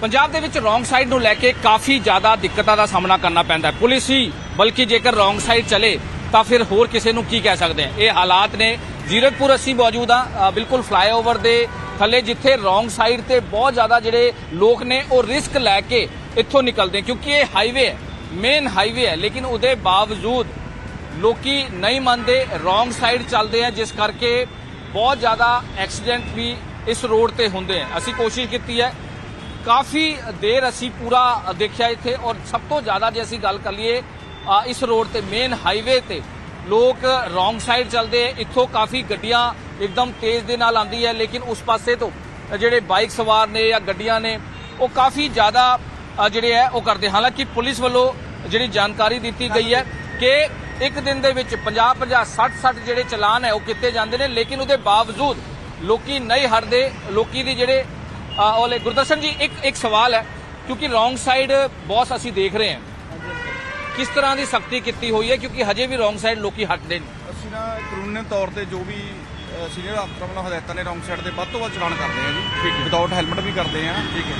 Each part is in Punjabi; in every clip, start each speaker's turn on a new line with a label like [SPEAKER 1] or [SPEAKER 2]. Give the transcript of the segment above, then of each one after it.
[SPEAKER 1] ਪੰਜਾਬ ਦੇ ਵਿੱਚ ਰੋਂਗ ਸਾਈਡ ਨੂੰ ਲੈ ਕੇ ਕਾਫੀ ਜ਼ਿਆਦਾ ਦਿੱਕਤਾਂ ਦਾ ਸਾਹਮਣਾ ਕਰਨਾ ਪੈਂਦਾ ਹੈ। ਪੁਲਿਸ ਹੀ, ਬਲਕਿ ਜੇਕਰ ਰੋਂਗ ਸਾਈਡ ਚਲੇ, ਤਾਂ ਫਿਰ ਹੋਰ ਕਿਸੇ ਨੂੰ ਕੀ ਕਹਿ ਸਕਦੇ ਆ ਇਹ ਹਾਲਾਤ ਨੇ। ਜ਼ੀਰਕਪੁਰ ਅਸੀਂ ਮੌਜੂਦ ਆ ਬਿਲਕੁਲ ਫਲਾਈਓਵਰ ਦੇ ਥੱਲੇ, ਜਿੱਥੇ ਰੋਂਗ ਸਾਈਡ ਤੇ ਬਹੁਤ ਜ਼ਿਆਦਾ ਜਿਹੜੇ ਲੋਕ ਨੇ, ਉਹ ਰਿਸਕ ਲੈ ਕੇ ਇੱਥੋਂ ਨਿਕਲਦੇ ਕਿਉਂਕਿ ਇਹ ਹਾਈਵੇ ਹੈ ਮੇਨ ਹਾਈਵੇ ਹੈ। ਲੇਕਿਨ ਉਹਦੇ ਬਾਵਜੂਦ ਲੋਕੀ ਨਹੀਂ ਮੰਨਦੇ, ਰੋਂਗ ਸਾਈਡ ਚੱਲਦੇ ਆ, ਜਿਸ ਕਰਕੇ ਬਹੁਤ ਜ਼ਿਆਦਾ ਐਕਸੀਡੈਂਟ ਵੀ ਇਸ ਰੋਡ ਤੇ ਹੁੰਦੇ ਆ। ਅਸੀਂ ਕੋਸ਼ਿਸ਼ ਕੀਤੀ ਹੈ ਕਾਫੀ ਦੇਰ ਅਸੀਂ ਪੂਰਾ ਦੇਖਿਆ ਇੱਥੇ ਔਰ ਸਭ ਤੋਂ ਜ਼ਿਆਦਾ ਜੇ ਅਸੀਂ ਗੱਲ ਕਰ ਲਈਏ ਇਸ ਰੋਡ ਤੇ ਮੇਨ ਹਾਈਵੇ ਤੇ ਲੋਕ ਰੋਂਗ ਸਾਈਡ ਚੱਲਦੇ ਇੱਥੋਂ ਕਾਫੀ ਗੱਡੀਆਂ ਇੱਕਦਮ ਤੇਜ਼ ਦੇ ਨਾਲ ਆਉਂਦੀ ਹੈ, ਲੇਕਿਨ ਉਸ ਪਾਸੇ ਤੋਂ ਜਿਹੜੇ ਬਾਈਕ ਸਵਾਰ ਨੇ ਜਾਂ ਗੱਡੀਆਂ ਨੇ, ਉਹ ਕਾਫੀ ਜ਼ਿਆਦਾ ਜਿਹੜੇ ਹੈ, ਉਹ ਕਰਦੇ। ਹਾਲਾਂਕਿ ਪੁਲਿਸ ਵੱਲੋਂ ਜਿਹੜੀ ਜਾਣਕਾਰੀ ਦਿੱਤੀ ਗਈ ਹੈ ਕਿ ਇੱਕ ਦਿਨ ਦੇ ਵਿੱਚ 50 50 60 60 ਜਿਹੜੇ ਚਲਾਨ ਹੈ, ਉਹ ਕੀਤੇ ਜਾਂਦੇ ਨੇ, ਲੇਕਿਨ ਉਹਦੇ ਬਾਵਜੂਦ ਲੋਕੀ ਨਹੀਂ ਹਟਦੇ, ਲੋਕੀ ਦੀ ਜਿਹੜੇ ਉਹਲੇ ਗੁਰਦਰਸ਼ਨ ਜੀ ਇੱਕ ਇੱਕ ਸਵਾਲ ਹੈ ਕਿਉਂਕਿ ਰੋਂਗ ਸਾਈਡ ਬੌਸ ਅਸੀਂ ਦੇਖ ਰਹੇ ਹਾਂ। ਕਿਸ ਤਰ੍ਹਾਂ ਦੀ ਸਖਤੀ ਕੀਤੀ ਹੋਈ ਹੈ ਕਿਉਂਕਿ ਹਜੇ ਵੀ ਰੋਂਗ ਸਾਈਡ ਲੋਕੀ ਹਟਦੇ ਨਹੀਂ।
[SPEAKER 2] ਅਸੀਂ ਨਾ ਕਾਨੂੰਨੀ ਤੌਰ ਤੇ ਜੋ ਵੀ ਸੀਨੀਅਰ ਅਫਸਰਾਂ ਵੱਲੋਂ ਹਦਾਇਤਾਂ ਨੇ ਰੌਂਗ ਸਾਈਡ ਤੇ ਵੱਧ ਤੋਂ ਵੱਧ ਚਲਾਨ ਕਰਦੇ ਆ ਜੀ।
[SPEAKER 1] ਠੀਕ ਹੈ।
[SPEAKER 2] ਵਿਦਆਊਟ ਹੈਲਮਟ ਵੀ ਕਰਦੇ ਆ
[SPEAKER 1] ਠੀਕ ਹੈ।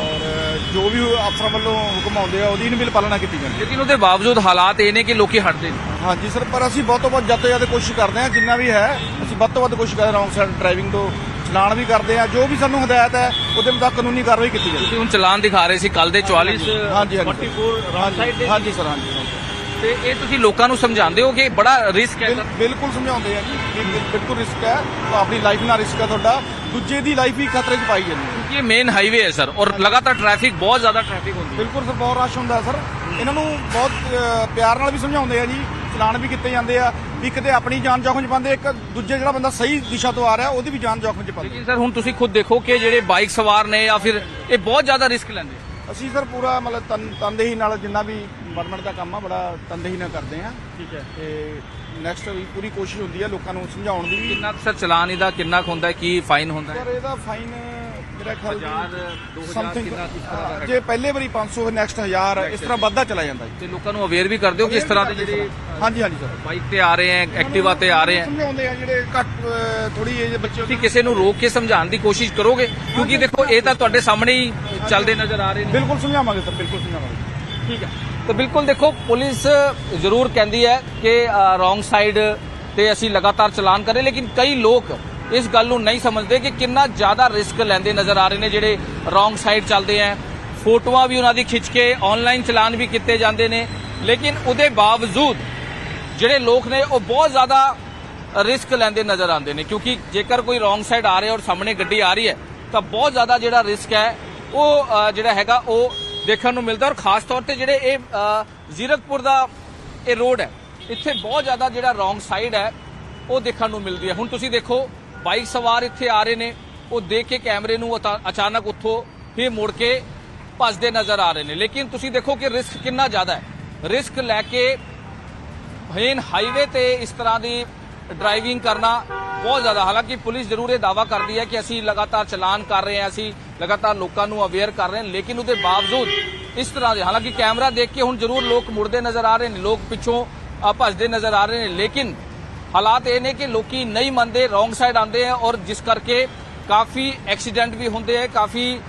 [SPEAKER 2] ਔਰ ਜੋ ਵੀ ਅਫਸਰਾਂ ਵੱਲੋਂ ਹੁਕਮ ਆਉਂਦੇ ਆ ਉਹਦੀ ਵੀ ਪਾਲਣਾ ਕੀਤੀ ਜਾਂਦੀ।
[SPEAKER 1] ਲੇਕਿਨ ਉਹਦੇ ਬਾਵਜੂਦ ਹਾਲਾਤ ਇਹ ਨੇ ਕਿ ਲੋਕੀ ਹਟਦੇ ਨਹੀਂ।
[SPEAKER 2] ਹੈ ਹਾਂਜੀ ਸਰ ਪਰ ਅਸੀਂ ਵੱਧ ਤੋਂ ਵੱਧ ਜਦ ਤੋਂ ਜਦ ਕੋਸ਼ਿਸ਼ ਕਰਦੇ ਆ ਜਿੰਨਾ ਵੀ ਹੈ ਅਸੀਂ ਵੱਧ ਤੋਂ ਵੱਧ ਕੋਸ਼ਿਸ਼ ਕਰਦੇ ਰੌਂਗ ਸਾਈਡ ਡਰਾਈਵਿੰਗ ਤੋਂ ਚਲਾਨ ਵੀ ਕਰਦੇ ਆ ਜੋ ਵੀ ਸਾਨੂੰ ਹਦਾਇਤ ਹੈ ਉਹਦੇ ਮੁਤਾਬਕ ਕਾਨੂੰਨੀ ਕਾਰਵਾਈ ਕੀਤੀ ਜਾਂਦੀ
[SPEAKER 1] ਤੁਸੀਂ ਹੁਣ ਚਲਾਨ ਦਿਖਾ ਰਹੇ ਸੀ ਕੱਲ ਦੇ 44
[SPEAKER 2] ਹਾਂਜੀ ਹਾਂਜੀ
[SPEAKER 1] 44 ਰੋਂਗ ਸਾਈਡ ਦੇ?
[SPEAKER 2] ਹਾਂਜੀ ਸਰ ਹਾਂਜੀ।
[SPEAKER 1] ਤੇ ਇਹ ਤੁਸੀਂ ਲੋਕਾਂ ਨੂੰ ਸਮਝਾਉਂਦੇ ਹੋ ਕਿ ਬੜਾ ਰਿਸਕ ਹੈ?
[SPEAKER 2] ਬਿਲ- ਬਿਲਕੁਲ ਸਮਝਾਉਂਦੇ ਆ ਜੀ ਬਿਲਕੁਲ ਰਿਸਕ ਹੈ ਆਪਣੀ ਲਾਈਫ ਨਾਲ ਰਿਸਕ ਹੈ ਤੁਹਾਡਾ। ਦੂਜੇ ਦੀ ਲਾਈਫ ਵੀ ਖਤਰੇ 'ਚ ਪਾਈ ਜਾਂਦੀ ਹੈ।
[SPEAKER 1] ਕਿਉਂਕਿ ਇਹ ਮੇਨ ਹਾਈਵੇ ਹੈ ਸਰ ਔਰ ਲਗਾਤਾਰ ਟ੍ਰੈਫਿਕ ਬਹੁਤ ਜ਼ਿਆਦਾ ਟ੍ਰੈਫਿਕ ਹੁੰਦੀ ਹੈ।
[SPEAKER 2] ਬਿਲਕੁਲ ਸਰ ਬਹੁਤ ਰਸ਼ ਹੁੰਦਾ ਸਰ। ਇਹਨਾਂ ਨੂੰ ਬਹੁਤ ਪਿਆਰ ਨਾਲ ਵੀ ਸਮਝਾਉਂਦੇ ਆ ਜੀ ਚਲਾਨ ਵੀ ਕੀਤੇ ਜਾਂਦੇ ਆ ਵੀ ਕਿਤੇ ਆਪਣੀ ਜਾਨ ਜੋਖਮ 'ਚ ਪਾਉਂਦੇ ਇੱਕ ਦੂਜੇ ਜਿਹੜਾ ਬੰਦਾ ਸਹੀ ਦਿਸ਼ਾ ਤੋਂ ਆ ਰਿਹਾ ਉਹਦੀ ਵੀ ਜਾਨ ਜੋਖਮ 'ਚ ਪਾਉਂਦੇ।
[SPEAKER 1] ਲੇਕਿਨ ਸਰ ਹੁਣ ਤੁਸੀਂ ਖੁਦ ਦੇਖੋ ਕਿ ਜਿਹੜੇ ਬਾਈਕ ਸਵਾਰ ਨੇ ਜਾਂ ਫਿਰ ਇਹ ਬਹੁਤ ਜ਼ਿਆਦਾ ਰਿਸਕ ਲੈਂਦੇ।
[SPEAKER 2] ਅਸੀਂ ਸਰ ਪੂਰਾ ਮਤਲਬ ਤਨ ਤਨਦੇਹੀ ਨਾਲ ਜਿੰਨਾ ਵੀ ਗਵਰਨਮੈਂਟ ਦਾ ਕੰਮ ਆ ਬੜਾ ਤਨਦੇਹੀ ਨਾਲ ਕਰਦੇ ਆ।
[SPEAKER 1] ਠੀਕ ਹੈ।
[SPEAKER 2] ਤੇ ਨੈਕਸਟ ਵੀ ਪੂਰੀ ਕੋਸ਼ਿਸ਼ ਹੁੰਦੀ ਹੈ ਲੋਕਾਂ ਨੂੰ ਸਮਝਾਉਣ ਦੀ। ਵੀ
[SPEAKER 1] ਕਿੰਨਾ ਕੁ ਸਰ ਚਲਾਨ ਇਹਦਾ ਕਿੰਨਾ ਕੁ ਹੁੰਦਾ ਹੈ ਕੀ ਫਾਈਨ ਹੁੰਦਾ? ਹੈ
[SPEAKER 2] ਸਰ ਇਹਦਾ ਫਾਈਨ ਮੇਰਾ ਖਿਆਲ
[SPEAKER 1] ਹਜ਼ਾਰ, ਦੋ ਹਜ਼ਾਰ,
[SPEAKER 2] something,
[SPEAKER 1] ਕਿੰਨਾ ਕਿਸ ਤਰ੍ਹਾਂ ਦਾ
[SPEAKER 2] ਜੇ ਪਹਿਲੇ ਵਾਰੀ 500 ਨੈਕਸਟ 1000 ਇਸ ਤਰ੍ਹਾਂ ਵੱਧਦਾ ਚਲਾ ਜਾਂਦਾ ਜੀ।
[SPEAKER 1] ਤੇ ਲੋਕਾਂ ਨੂੰ ਅਵੇਅਰ ਵੀ ਕਰਦੇ ਹੋ ਕਿ ਇਸ ਤਰ੍ਹਾਂ ਦੇ ਜਿਹੜੇ
[SPEAKER 2] ਹਾਂਜੀ ਹਾਂਜੀ ਸਰ।
[SPEAKER 1] ਬਾਈਕ ਤੇ ਆ ਰਹੇ ਹੈ ਐਕਟਿਵਾ ਤੇ ਆ ਰਹੇ ਹੈ?
[SPEAKER 2] ਸਮਝਾਉਂਦੇ ਆ ਜਿਹੜੇ ਘੱਟ ਥੋੜੀ ਏਜ ਬੱਚੇ
[SPEAKER 1] ਤੁਸੀਂ ਕਿਸੇ ਨੂੰ ਰੋਕ ਕੇ ਸਮਝਾਉਣ ਦੀ ਕੋਸ਼ਿਸ਼ ਕਰੋਗੇ? ਕਿਉਂਕਿ ਦੇਖੋ ਇਹ ਤਾਂ ਤੁਹਾਡੇ ਸਾਹਮਣੇ ਹੀ ਚੱਲਦੇ ਨਜ਼ਰ ਆ ਰਹੇ ਨੇ।
[SPEAKER 2] ਬਿਲਕੁਲ ਸਮਝਾਵਾਂਗੇ ਸਰ ਬਿਲਕੁਲ ਸਮਝਾਵਾਂਗੇ
[SPEAKER 1] ਠੀਕ ਹੈ। ਤਾਂ ਬਿਲਕੁਲ ਦੇਖੋ ਪੁਲਿਸ ਜ਼ਰੂਰ ਕਹਿੰਦੀ ਹੈ ਕਿ ਰੋਂਗ ਸਾਈਡ ਤੇ ਅਸੀਂ ਲਗਾਤਾਰ ਚਲਾਨ ਕਰੇ ਲੇਕਿਨ ਕਈ ਲੋਕ ਇਸ ਗੱਲ ਨੂੰ ਨਹੀਂ ਸਮਝਦੇ ਕਿ ਕਿੰਨਾ ਜ਼ਿਆਦਾ ਰਿਸਕ ਲੈਂਦੇ ਨਜ਼ਰ ਆ ਰਹੇ ਨੇ ਜਿਹੜੇ ਰੋਂਗ ਸਾਈਡ ਚੱਲਦੇ ਆ ਫੋਟੋਆਂ ਵੀ ਉਹਨਾਂ ਦੀ ਖਿੱਚ ਕੇ ਆਨਲਾਈਨ ਚਲਾਨ ਵੀ ਕੀਤੇ ਜਾਂਦੇ ਨੇ। ਲੇਕਿਨ ਉਹਦੇ ਬਾਵਜੂਦ ਜਿਹੜੇ ਲੋਕ ਨੇ ਉਹ ਬਹੁਤ ਜ਼ਿਆਦਾ ਰਿਸਕ ਲੈਂਦੇ ਨਜ਼ਰ ਆਉਂਦੇ ਨੇ। ਕਿਉਂਕਿ ਜੇਕਰ ਕੋਈ ਰੋਂਗ ਸਾਈਡ ਆ ਰਿਹਾ ਔਰ ਸਾਹਮਣੇ ਗੱਡੀ ਆ ਰਹੀ ਹੈ ਤਾਂ ਬਹੁਤ ਜ਼ਿਆਦਾ ਜਿਹੜਾ ਰਿਸਕ ਹੈ ਉਹ ਜਿਹੜਾ ਹੈਗਾ ਉਹ ਦੇਖਣ ਨੂੰ ਮਿਲਦਾ। ਔਰ ਖਾਸ ਤੌਰ ਤੇ ਜਿਹੜੇ ਇਹ ਜ਼ੀਰਕਪੁਰ ਦਾ ਇਹ ਰੋਡ ਹੈ ਇੱਥੇ ਬਹੁਤ ਜ਼ਿਆਦਾ ਜਿਹੜਾ ਰੋਂਗ ਸਾਈਡ ਹੈ ਉਹ ਦੇਖਣ ਨੂੰ ਮਿਲਦੀ ਹੈ ਹੁਣ ਤੁਸੀਂ ਦੇਖੋ ਬਾਈਕ ਸਵਾਰ ਇੱਥੇ ਆ ਰਹੇ ਨੇ। ਉਹ ਦੇਖ ਕੇ ਕੈਮਰੇ ਨੂੰ ਅਤਾ- ਅਚਾਨਕ ਉੱਥੋਂ ਹੀ ਮੁੜ ਕੇ ਭੱਜਦੇ ਨਜ਼ਰ ਆ ਰਹੇ ਨੇ। ਲੇਕਿਨ ਤੁਸੀਂ ਦੇਖੋ ਕਿ ਰਿਸਕ ਕਿੰਨਾ ਜ਼ਿਆਦਾ ਹੈ। ਰਿਸਕ ਲੈ ਕੇ ਮੇਨ ਹਾਈਵੇ ਤੇ ਇਸ ਤਰ੍ਹਾਂ ਦੀ ਡਰਾਈਵਿੰਗ ਕਰਨਾ ਬਹੁਤ ਜ਼ਿਆਦਾ। ਹਾਲਾਂਕਿ ਪੁਲਿਸ ਜ਼ਰੂਰ ਇਹ ਦਾਵਾ ਕਰਦੀ ਹੈ ਕਿ ਅਸੀਂ ਲਗਾਤਾਰ ਚਲਾਨ ਕਰ ਰਹੇ ਹਾਂ ਅਸੀਂ ਲਗਾਤਾਰ ਲੋਕਾਂ ਨੂੰ ਅਵੇਅਰ ਕਰ ਰਹੇ ਹਾਂ ਲੇਕਿਨ ਉਹਦੇ ਬਾਵਜੂਦ ਇਸ ਤਰ੍ਹਾਂ ਦੇ ਹਾਲਾਂਕਿ ਕੈਮਰਾ ਦੇਖ ਕੇ ਹੁਣ ਜ਼ਰੂਰ ਲੋਕ ਮੁੜਦੇ ਨਜ਼ਰ ਆ ਰਹੇ ਨੇ ਲੋਕ ਪਿੱਛੋਂ ਅ, ਭੱਜਦੇ ਨਜ਼ਰ ਆ ਰਹੇ ਨੇ ਲੇਕਿਨ ਹਾਲਾਤ ਇਹ ਨੇ ਕਿ ਲੋਕੀ ਨਹੀਂ ਮੰਨਦੇ ਰੋਂਗ ਸਾਈਡ ਆਉਂਦੇ ਆ ਔਰ ਜਿਸ ਕਰਕੇ ਕਾਫੀ ਐਕਸੀਡੈਂਟ ਵੀ ਹੁੰਦੇ ਆ, ਕਾਫੀ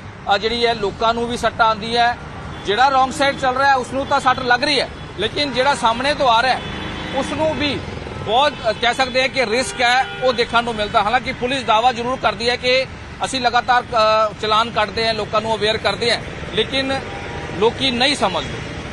[SPEAKER 1] ਜਿਹੜੀ ਹੈ ਲੋਕਾਂ ਨੂੰ ਵੀ ਸੱਟ ਆਉਂਦੀ ਹੈ। ਜਿਹੜਾ ਰੋਂਗ ਸਾਈਡ ਚੱਲ ਰਿਹਾ ਹੈ ਉਸ ਨੂੰ ਤਾਂ ਸੱਟ ਲੱਗ ਰਹੀ ਹੈ, ਲੇਕਿਨ ਜਿਹੜਾ ਸਾਹਮਣੇ ਤੋਂ ਆ ਰਿਹਾ ਹੈ ਉਸ ਨੂੰ ਵੀ ਬਹੁਤ ਕਹਿ ਸਕਦੇ ਹਾਂ ਕਿ ਰਿਸਕ ਹੈ, ਉਹ ਦੇਖਣ ਨੂੰ ਮਿਲਦਾ। ਹਾਲਾਂਕਿ ਪੁਲਿਸ ਦਾਵਾ ਜ਼ਰੂਰ ਕਰਦੀ ਹੈ ਕਿ ਅਸੀਂ ਲਗਾਤਾਰ ਚਲਾਨ ਕੱਢਦੇ ਹਾਂ, ਲੋਕਾਂ ਨੂੰ ਅਵੇਅਰ ਕਰਦੇ ਹਾਂ, ਲੇਕਿਨ ਲੋਕੀ ਨਹੀਂ ਸਮਝਦੇ।